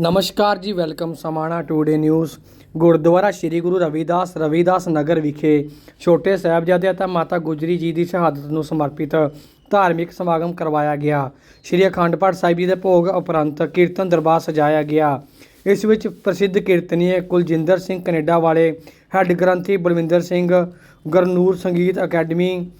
ਨਮਸਕਾਰ ਜੀ, welcome Samana today news. Gurdwara Sri Guru Ravidas Ravidas Nagar ਵਿਖੇ ਛੋਟੇ ਸਾਹਿਬਜ਼ਾਦੇ ਅਤੇ ਮਾਤਾ ਗੁਜਰੀ ਜੀ ਦੀ ਸ਼ਹਾਦਤ ਨੂੰ ਸਮਰਪਿਤ ਧਾਰਮਿਕ ਸਮਾਗਮ ਕਰਵਾਇਆ ਗਿਆ। ਸ੍ਰੀ ਅਖੰਡ ਪਾਠ ਸਾਹਿਬ ਜੀ ਦੇ ਭੋਗ ਉਪਰੰਤ ਕੀਰਤਨ ਦਰਬਾਰ ਸਜਾਇਆ ਗਿਆ। ਇਸ ਵਿੱਚ ਪ੍ਰਸਿੱਧ ਕੀਰਤਨੀਏ ਕੁਲਜਿੰਦਰ ਸਿੰਘ ਕੈਨੇਡਾ ਵਾਲੇ, ਹੈੱਡ ਗ੍ਰੰਥੀ ਬਲਵਿੰਦਰ ਸਿੰਘ, ਗੁਰਨੂਰ ਸੰਗੀਤ ਅਕੈਡਮੀ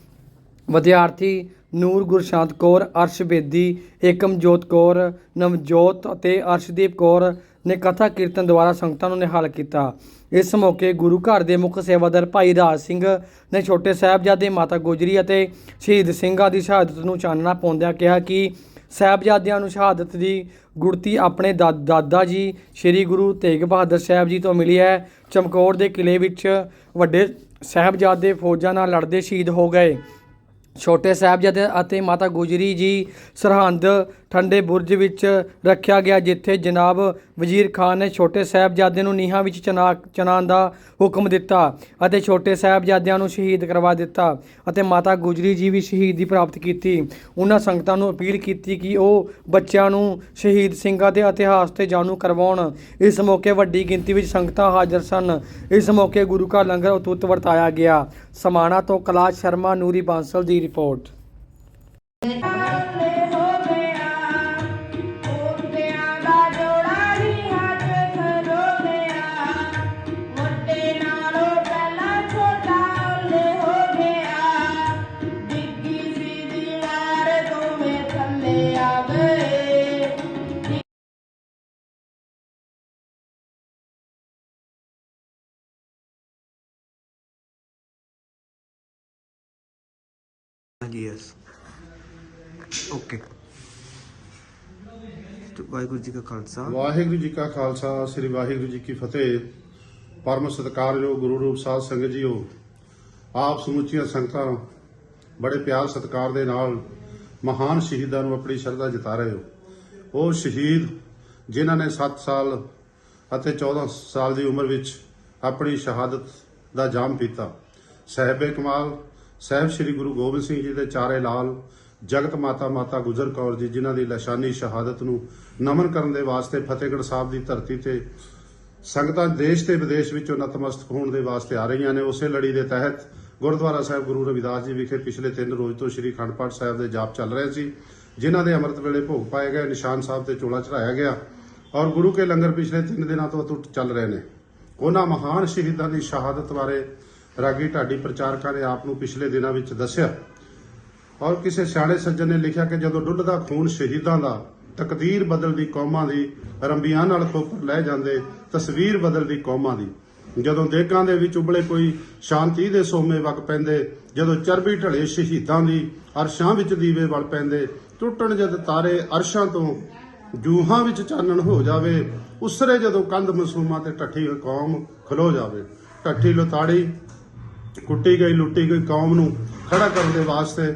ਵਿਦਿਆਰਥੀ ਨੂਰ ਗੁਰਸ਼ਾਂਤ ਕੌਰ, ਅਰਸ਼ ਬੇਦੀ ਏਕਮਜੋਤ ਕੌਰ, ਨਵਜੋਤ ਅਤੇ ਅਰਸ਼ਦੀਪ ਕੌਰ ਨੇ ਕਥਾ ਕੀਰਤਨ ਦੁਆਰਾ ਸੰਗਤਾਂ ਨੂੰ ਨਿਹਾਲ ਕੀਤਾ। ਇਸ ਮੌਕੇ ਗੁਰੂ ਘਰ ਦੇ ਮੁੱਖ ਸੇਵਾਦਾਰ ਭਾਈ ਰਾਜ ਸਿੰਘ ਨੇ ਛੋਟੇ ਸਾਹਿਬਜ਼ਾਦੇ ਮਾਤਾ ਗੁਜਰੀ ਅਤੇ ਸ਼ਹੀਦ ਸਿੰਘਾਂ ਦੀ ਸ਼ਹਾਦਤ ਨੂੰ ਚਾਨਣਾ ਪਾਉਂਦਿਆਂ ਕਿਹਾ ਕਿ ਸਾਹਿਬਜ਼ਾਦਿਆਂ ਨੂੰ ਸ਼ਹਾਦਤ ਦੀ ਗੁੜਤੀ ਆਪਣੇ ਦਾ- ਦਾਦਾ ਜੀ, ਸ੍ਰੀ ਗੁਰੂ ਤੇਗ ਬਹਾਦਰ ਸਾਹਿਬ ਜੀ ਤੋਂ ਮਿਲੀ ਹੈ। ਚਮਕੌਰ ਦੇ ਕਿਲੇ ਵਿੱਚ ਵੱਡੇ ਸਾਹਿਬਜ਼ਾਦੇ ਫੌਜਾਂ ਨਾਲ ਲੜਦੇ ਸ਼ਹੀਦ ਹੋ ਗਏ। ਛੋਟੇ ਸਾਹਿਬਜ਼ਾਦੇ ਅਤੇ ਮਾਤਾ ਗੁਜਰੀ ਜੀ ਸਰਹੰਦ ਠੰਡੇ ਬੁਰਜ ਵਿੱਚ ਰੱਖਿਆ ਗਿਆ, ਜਿੱਥੇ ਜਨਾਬ ਵਜ਼ੀਰ ਖਾਨ ਨੇ ਛੋਟੇ ਸਾਹਿਬਜ਼ਾਦੇ ਨੂੰ ਨੀਹਾਂ ਵਿੱਚ ਚਨਾ, ਚਨਾਉਣ ਦਾ ਹੁਕਮ ਦਿੱਤਾ ਅਤੇ ਛੋਟੇ ਸਾਹਿਬਜ਼ਾਦਿਆਂ ਨੂੰ ਸ਼ਹੀਦ ਕਰਵਾ ਦਿੱਤਾ ਅਤੇ ਮਾਤਾ ਗੁਜਰੀ ਜੀ ਵੀ ਸ਼ਹੀਦੀ ਪ੍ਰਾਪਤ ਕੀਤੀ। ਉਹਨਾਂ ਸੰਗਤਾਂ ਨੂੰ ਅਪੀਲ ਕੀਤੀ ਕਿ ਉਹ ਬੱਚਿਆਂ ਨੂੰ ਸ਼ਹੀਦ ਸਿੰਘਾਂ ਦੇ ਇਤਿਹਾਸ ਤੇ ਜਾਣੂ ਕਰਵਾਉਣ। ਇਸ ਮੌਕੇ ਵੱਡੀ ਗਿਣਤੀ ਵਿੱਚ ਸੰਗਤਾਂ ਹਾਜ਼ਰ ਸਨ। ਇਸ ਮੌਕੇ ਗੁਰੂ ਕਾ ਲੰਗਰ ਉਤੁੱਤ ਵਰਤਾਇਆ ਗਿਆ। ਸਮਾਣਾ ਤੋਂ ਕੈਲਾਸ਼ ਸ਼ਰਮਾ, ਨੂਰੀ ਬਾਂਸਲ ਦੀ ਰਿਪੋਰਟ। ਹਾਂਜੀ ਯੈਸ ਓਕੇ ਵਾਹਿਗੁਰੂ ਜੀ ਕਾ ਖਾਲਸਾ। ਵਾਹਿਗੁਰੂ ਜੀ ਕਾ ਖਾਲਸਾ, ਸ੍ਰੀ ਵਾਹਿਗੁਰੂ ਜੀ ਕੀ ਫਤਿਹ। ਪਰਮ ਸਤਿਕਾਰਯੋਗ ਗੁਰੂ ਰੂਪ ਸਾਧ ਸੰਗਤ ਜੀਓ, ਆਪ ਸਮੁੱਚੀਆਂ ਸੰਗਤਾਂ ਬੜੇ ਪਿਆਰ ਸਤਿਕਾਰ ਦੇ ਨਾਲ ਮਹਾਨ ਸ਼ਹੀਦਾਂ ਨੂੰ ਆਪਣੀ ਸ਼ਰਧਾ ਜਤਾ ਰਹੇ ਹੋ। ਉਹ ਸ਼ਹੀਦ ਜਿਨ੍ਹਾਂ ਨੇ 7 ਸਾਲ ਅਤੇ 14 ਸਾਲ ਦੀ ਉਮਰ ਵਿੱਚ ਆਪਣੀ ਸ਼ਹਾਦਤ ਦਾ ਜਾਮ ਪੀਤਾ। ਸਾਹਿਬੇ ਕਮਾਲ ਸਾਹਿਬ ਸ੍ਰੀ ਗੁਰੂ ਗੋਬਿੰਦ ਸਿੰਘ ਜੀ ਦੇ ਚਾਰੇ ਲਾਲ, ਜਗਤ ਮਾਤਾ ਮਾਤਾ ਗੁਜਰ ਕੌਰ ਜੀ, ਜਿਨ੍ਹਾਂ ਦੀ ਲਸ਼ਾਨੀ ਸ਼ਹਾਦਤ ਨੂੰ ਨਮਨ ਕਰਨ ਦੇ ਵਾਸਤੇ ਫਤਿਹਗੜ੍ਹ ਸਾਹਿਬ ਦੀ ਧਰਤੀ ਤੇ ਸੰਗਤਾਂ ਦੇਸ਼ ਤੇ ਵਿਦੇਸ਼ ਵਿੱਚੋਂ ਨਤਮਸਤਕ ਹੋਣ ਦੇ ਵਾਸਤੇ ਆ ਰਹੀਆਂ ਨੇ, ਉਸੇ ਲੜੀ ਦੇ ਤਹਿਤ ਗੁਰਦੁਆਰਾ ਸਾਹਿਬ ਗੁਰੂ ਰਵਿਦਾਸ ਜੀ ਵਿਖੇ ਪਿਛਲੇ 3 ਰੋਜ਼ ਤੋਂ ਸ੍ਰੀ ਅਖੰਡ ਪਾਠ ਸਾਹਿਬ ਦੇ ਜਾਪ ਚੱਲ ਰਹੇ ਸੀ, ਜਿਨ੍ਹਾਂ ਦੇ ਅੰਮ੍ਰਿਤ ਵੇਲੇ ਭੋਗ ਪਾਏ ਗਏ, ਨਿਸ਼ਾਨ ਸਾਹਿਬ ਤੇ ਚੋਲਾ ਚੜਾਇਆ ਗਿਆ ਔਰ ਗੁਰੂ ਕੇ ਲੰਗਰ ਪਿਛਲੇ 3 ਦਿਨਾਂ ਤੋਂ ਅਟੁੱਟ ਚੱਲ ਰਹੇ ਨੇ। ਉਹਨਾਂ ਮਹਾਨ ਸ਼ਹੀਦਾਂ ਦੀ ਸ਼ਹਾਦਤ ਬਾਰੇ ਰਾਗੀ ਢਾਡੀ ਪ੍ਰਚਾਰਕਾਂ ਨੇ ਆਪ ਨੂੰ ਪਿਛਲੇ ਦਿਨਾਂ ਵਿੱਚ ਦੱਸਿਆ। ਔਰ ਕਿਸੇ ਸਿਆਣੇ ਸੱਜਣ ਨੇ ਲਿਖਿਆ ਕਿ ਜਦੋਂ ਡੁੱਲਦਾ ਖੂਨ ਸ਼ਹੀਦਾਂ ਦਾ, ਤਕਦੀਰ ਬਦਲਦੀ ਕੌਮਾਂ ਦੀ ਰੰਬੀਆਂ ਨਾਲ ਖੋਪਰ ਲੈ ਜਾਂਦੇ, ਤਸਵੀਰ ਬਦਲਦੀ ਕੌਮਾਂ ਦੀ। ਜਦੋਂ ਦੇਗਾਂ ਦੇ ਵਿੱਚ ਉਬਲੇ ਕੋਈ ਸ਼ਾਂਤੀ ਦੇ ਸੋਮੇ ਵਗ ਪੈਂਦੇ, ਜਦੋਂ ਚਰਬੀ ਢਲੇ ਸ਼ਹੀਦਾਂ ਦੀ ਅਰਸ਼ਾਂ ਵਿੱਚ ਦੀਵੇ ਵਲ ਪੈਂਦੇ, ਟੁੱਟਣ ਜਦ ਤਾਰੇ ਅਰਸ਼ਾਂ ਤੋਂ ਜੂਹਾਂ ਵਿੱਚ ਚਾਨਣ ਹੋ ਜਾਵੇ, ਉਸਰੇ ਜਦੋਂ ਕੰਧ ਮਸੂਮਾਂ ਤੇ ਟੱਠੀ ਕੌਮ ਖਲੋ ਜਾਵੇ। ਟੱਠੀ ਲੁਤਾੜੀ ਕੁੱਟੀ ਗਈ, ਲੁੱਟੀ ਗਈ ਕੌਮ ਨੂੰ ਖੜਾ ਕਰਨ ਦੇ ਵਾਸਤੇ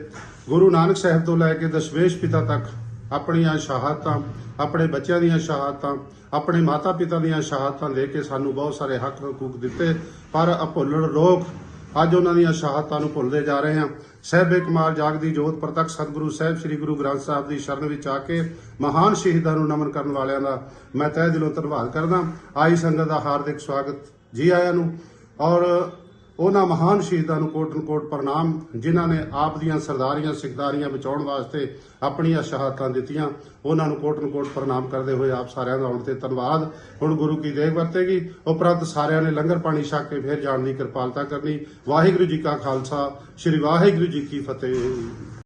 ਗੁਰੂ ਨਾਨਕ ਸਾਹਿਬ ਤੋਂ ਲੈ ਕੇ ਦਸ਼ਵੇਸ਼ ਪਿਤਾ ਤੱਕ ਆਪਣੀਆਂ ਸ਼ਹਾਦਤਾਂ, ਆਪਣੇ ਬੱਚਿਆਂ ਦੀਆਂ ਸ਼ਹਾਦਤਾਂ, ਆਪਣੇ ਮਾਤਾ ਪਿਤਾ ਦੀਆਂ ਸ਼ਹਾਦਤਾਂ ਦੇ ਕੇ ਸਾਨੂੰ ਬਹੁਤ ਸਾਰੇ ਹੱਕ ਹਕੂਕ ਦਿੱਤੇ। ਪਰ ਅਭੁੱਲਣ ਲੋਕ ਅੱਜ ਉਹਨਾਂ ਦੀਆਂ ਸ਼ਹਾਦਤਾਂ ਨੂੰ ਭੁੱਲਦੇ ਜਾ ਰਹੇ ਹਾਂ। ਸਹਿਬੇ ਕਮਾਲ ਜਾਗਦੀ ਜੋਤ ਪ੍ਰਤੱਖ ਸਤਿਗੁਰੂ ਸਾਹਿਬ, ਸ੍ਰੀ ਗੁਰੂ ਗ੍ਰੰਥ ਸਾਹਿਬ ਦੀ ਸ਼ਰਨ ਵਿੱਚ ਆ ਕੇ ਮਹਾਨ ਸ਼ਹੀਦਾਂ ਨੂੰ ਨਮਨ ਕਰਨ ਵਾਲਿਆਂ ਦਾ ਮੈਂ ਤਹਿ ਦਿਲੋਂ ਧੰਨਵਾਦ ਕਰਦਾ। ਆਈ ਸੰਗਤ ਦਾ ਹਾਰਦਿਕ ਸਵਾਗਤ ਜੀ ਆਇਆਂ ਨੂੰ। ਔਰ ਉਹਨਾਂ ਮਹਾਨ ਸ਼ਹੀਦਾਂ ਨੂੰ ਕੋਟਨ ਕੋਟ ਪ੍ਰਣਾਮ, ਜਿਨ੍ਹਾਂ ਨੇ ਆਪ ਦੀਆਂ ਸਰਦਾਰੀਆਂ ਸਿਕਦਾਰੀਆਂ ਬਚਾਉਣ ਵਾਸਤੇ ਆਪਣੀਆਂ ਸ਼ਹਾਦਤਾਂ ਦਿੱਤੀਆਂ। ਉਹਨਾਂ ਨੂੰ ਕੋਟਨ ਕੋਟ ਪ੍ਰਣਾਮ ਕਰਦੇ ਹੋਏ ਆਪ ਸਾਰਿਆਂ ਦਾ ਆਉਣ ਤੇ ਧੰਨਵਾਦ। ਹੁਣ ਗੁਰੂ ਕੀ ਦੇਖ ਵਰਤੇਗੀ। ਉਪਰੰਤ ਸਾਰਿਆਂ ਨੇ ਲੰਗਰ ਪਾਣੀ ਛਕ ਕੇ ਫਿਰ ਜਾਣ ਦੀ ਕਿਰਪਾਲਤਾ ਕਰਨੀ। ਵਾਹਿਗੁਰੂ ਜੀ ਕਾ ਖਾਲਸਾ, ਸ੍ਰੀ ਵਾਹਿਗੁਰੂ ਜੀ ਕੀ ਫਤਿਹ।